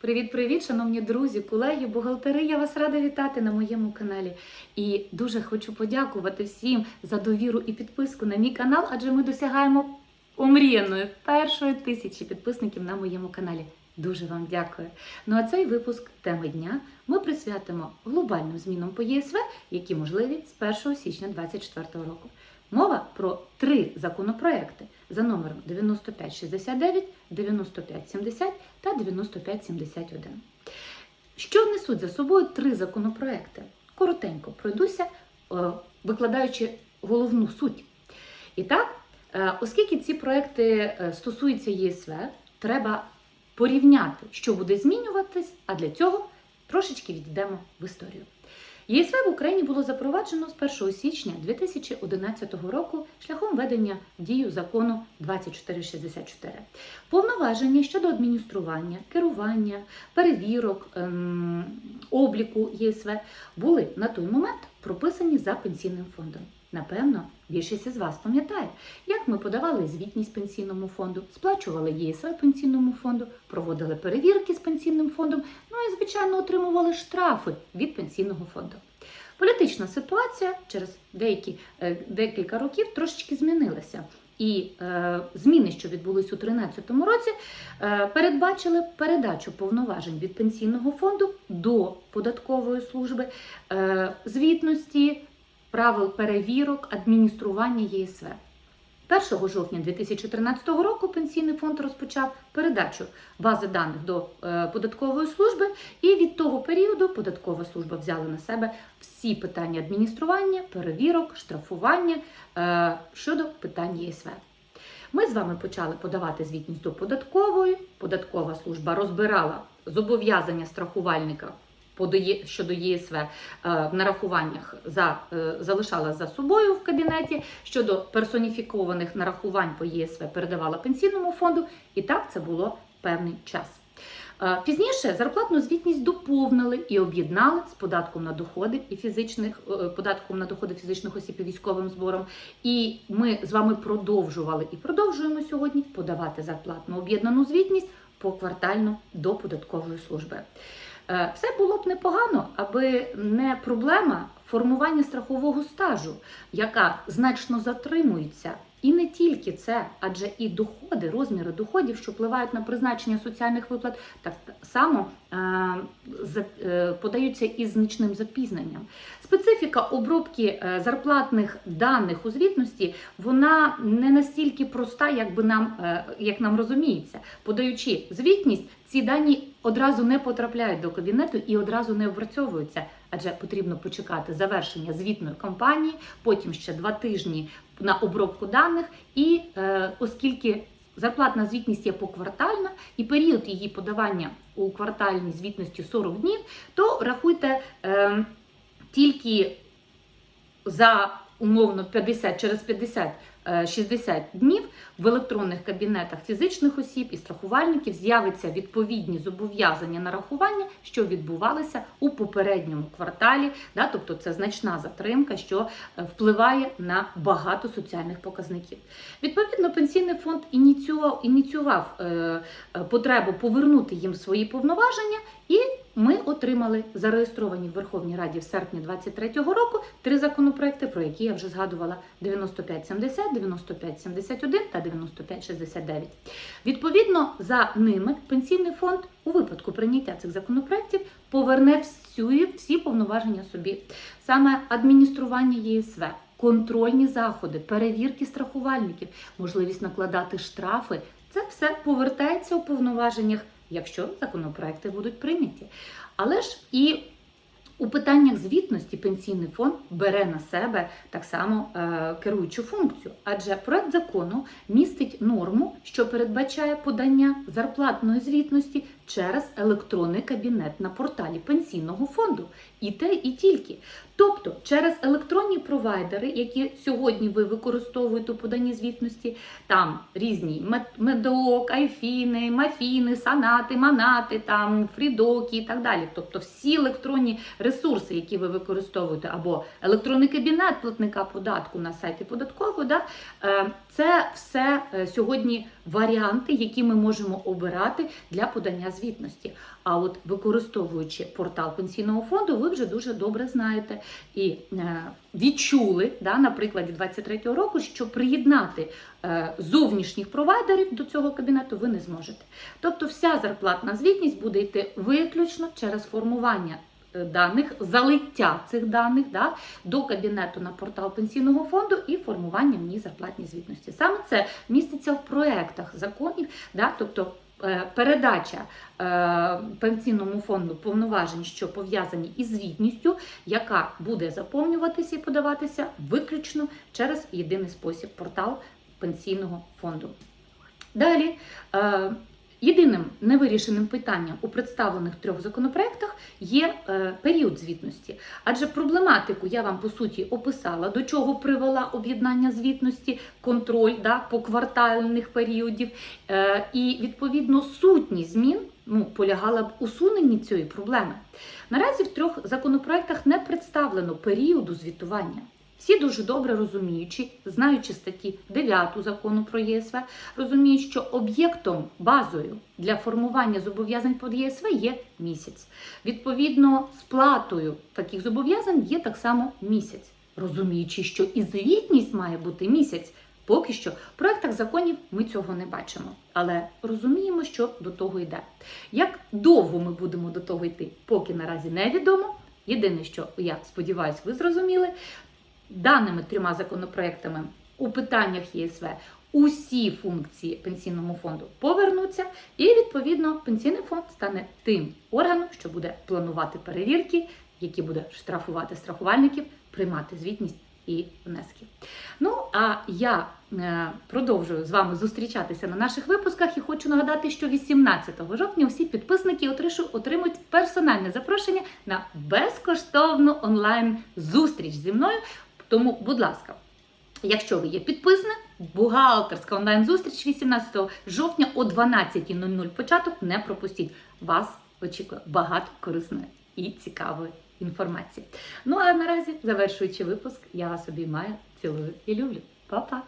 Привіт-привіт, шановні друзі, колеги, бухгалтери. Я вас рада вітати на моєму каналі. І дуже хочу подякувати всім за довіру і підписку на мій канал, адже ми досягаємо омріяної першої тисячі підписників на моєму каналі. Дуже вам дякую. Ну а цей випуск теми дня ми присвятимо глобальним змінам по ЄСВ, які можливі з 1 січня 2024 року. Мова про три законопроекти за номером 9569, 9570 та 9571. Що несуть за собою три законопроекти? Коротенько пройдуся, е, викладаючи головну суть. І так, е, оскільки ці проекти е, стосуються ЄСВ, треба порівняти, що буде змінюватись, а для цього трошечки відійдемо в історію. ЄСВ в Україні було запроваджено з 1 січня 2011 року шляхом ведення в дію закону 2464. Повноваження щодо адміністрування, керування, перевірок, ем, обліку ЄСВ були на той момент прописані за пенсійним фондом. Напевно, більшість із вас пам'ятає, як ми подавали звітність пенсійному фонду, сплачували ЄСВ пенсійному фонду, проводили перевірки з пенсійним фондом, ну і, звичайно, отримували штрафи від пенсійного фонду. Політична ситуація через деякі, е, декілька років трошечки змінилася. І е, зміни, що відбулись у 2013 році, е, передбачили передачу повноважень від пенсійного фонду до податкової служби, е, звітності, правил перевірок, адміністрування ЄСВ. 1 жовтня 2013 року пенсійний фонд розпочав передачу бази даних до е, податкової служби, і від того періоду податкова служба взяла на себе всі питання адміністрування, перевірок, штрафування е, щодо питань ЄСВ. Ми з вами почали подавати звітність до податкової. Податкова служба розбирала зобов'язання страхувальника щодо ЄСВ е, в нарахуваннях за, е, залишала за собою в кабінеті. Щодо персоніфікованих нарахувань по ЄСВ передавала пенсійному фонду, і так це було певний час. Е, Пізніше зарплатну звітність доповнили і об'єднали з податком на доходи і фізичних податком на доходи фізичних осіб і військовим збором. І ми з вами продовжували і продовжуємо сьогодні подавати зарплатну об'єднану звітність поквартально до податкової служби. Е, Все було б непогано, аби не проблема формування страхового стажу, яка значно затримується. І не тільки це, адже і доходи, розміри доходів, що впливають на призначення соціальних виплат, так само е, е, подаються із значним запізненням. Специфіка обробки зарплатних даних у звітності вона не настільки проста, як би нам, як нам розуміється. Подаючи звітність, ці дані одразу не потрапляють до кабінету і одразу не опрацьовуються, адже потрібно почекати завершення звітної кампанії, потім ще два тижні на обробку даних. І е, оскільки зарплатна звітність є поквартальна, і період її подавання у квартальній звітності 40 днів, то рахуйте е, тільки за умовно 50 через 50 е, 60 днів в електронних кабінетах фізичних осіб і страхувальників з'явиться відповідні зобов'язання нарахування, що відбувалися у попередньому кварталі. Да, тобто це значна затримка, що е, впливає на багато соціальних показників. Відповідно, пенсійний фонд ініціював, ініціював е, е, потребу повернути їм свої повноваження, і ми отримали зареєстровані в Верховній Раді в серпні 2023 року три законопроекти, про які я вже згадувала: 9570, 9571 та 9569. Відповідно, за ними пенсійний фонд у випадку прийняття цих законопроектів поверне всю, всі повноваження собі, саме адміністрування ЄСВ. Контрольні заходи, перевірки страхувальників, можливість накладати штрафи це все повертається у повноваженнях, якщо законопроекти будуть прийняті. Але ж і у питаннях звітності пенсійний фонд бере на себе так само е, керуючу функцію, адже проект закону містить норму, що передбачає подання зарплатної звітності через електронний кабінет на порталі пенсійного фонду. І те, і тільки. Тобто через електронні провайдери, які сьогодні ви використовуєте у поданні звітності, там різні мед- медок, айфіни, мафіни, санати, манати, там фрідоки і так далі. Тобто всі електронні ресурси, які ви використовуєте, або електронний кабінет платника податку на сайті податкової, да, е, це все е, сьогодні варіанти, які ми можемо обирати для подання звітності. А от використовуючи портал пенсійного фонду, ви вже дуже добре знаєте і е, відчули да, на прикладі 23-го року, що приєднати е, зовнішніх провайдерів до цього кабінету ви не зможете. Тобто, вся зарплатна звітність буде йти виключно через формування. е, Даних залиття цих даних да, до кабінету на портал пенсійного фонду і формування в ній зарплатні звітності. Саме це міститься в проектах законів, да, тобто передача е, пенсійному фонду повноважень, що пов'язані із звітністю, яка буде заповнюватися і подаватися виключно через єдиний спосіб портал пенсійного фонду. Далі. Єдиним невирішеним питанням у представлених трьох законопроектах є е, період звітності, адже проблематику я вам по суті описала, до чого привела об'єднання звітності, контроль да, поквартальних періодів, е, і відповідно сутність змін ну, полягала б усуненні цієї проблеми. Наразі в трьох законопроектах не представлено періоду звітування. Всі дуже добре розуміючи, знаючи статті 9 закону про ЄСВ, розуміють, що об'єктом базою для формування зобов'язань по ЄСВ є місяць. Відповідно, сплатою таких зобов'язань є так само місяць, розуміючи, що і звітність має бути місяць. Поки що в проектах законів ми цього не бачимо, але розуміємо, що до того йде. Як довго ми будемо до того йти, поки наразі невідомо. Єдине, що я сподіваюся, ви зрозуміли, даними трьома законопроектами у питаннях ЄСВ усі функції пенсійному фонду повернуться, і відповідно пенсійний фонд стане тим органом, що буде планувати перевірки, які буде штрафувати страхувальників, приймати звітність і внески. Ну а я е, продовжую з вами зустрічатися на наших випусках і хочу нагадати, що 18 жовтня всі підписники отришу- отримують персональне запрошення на безкоштовну онлайн зустріч зі мною. Тому, будь ласка, якщо ви є підписник, бухгалтерська онлайн-зустріч 18 жовтня о 12.00 початок. Не пропустіть. Вас очікує багато корисної і цікавої інформації. Ну а наразі, завершуючи випуск, я вас обіймаю, цілую і люблю. Па-па!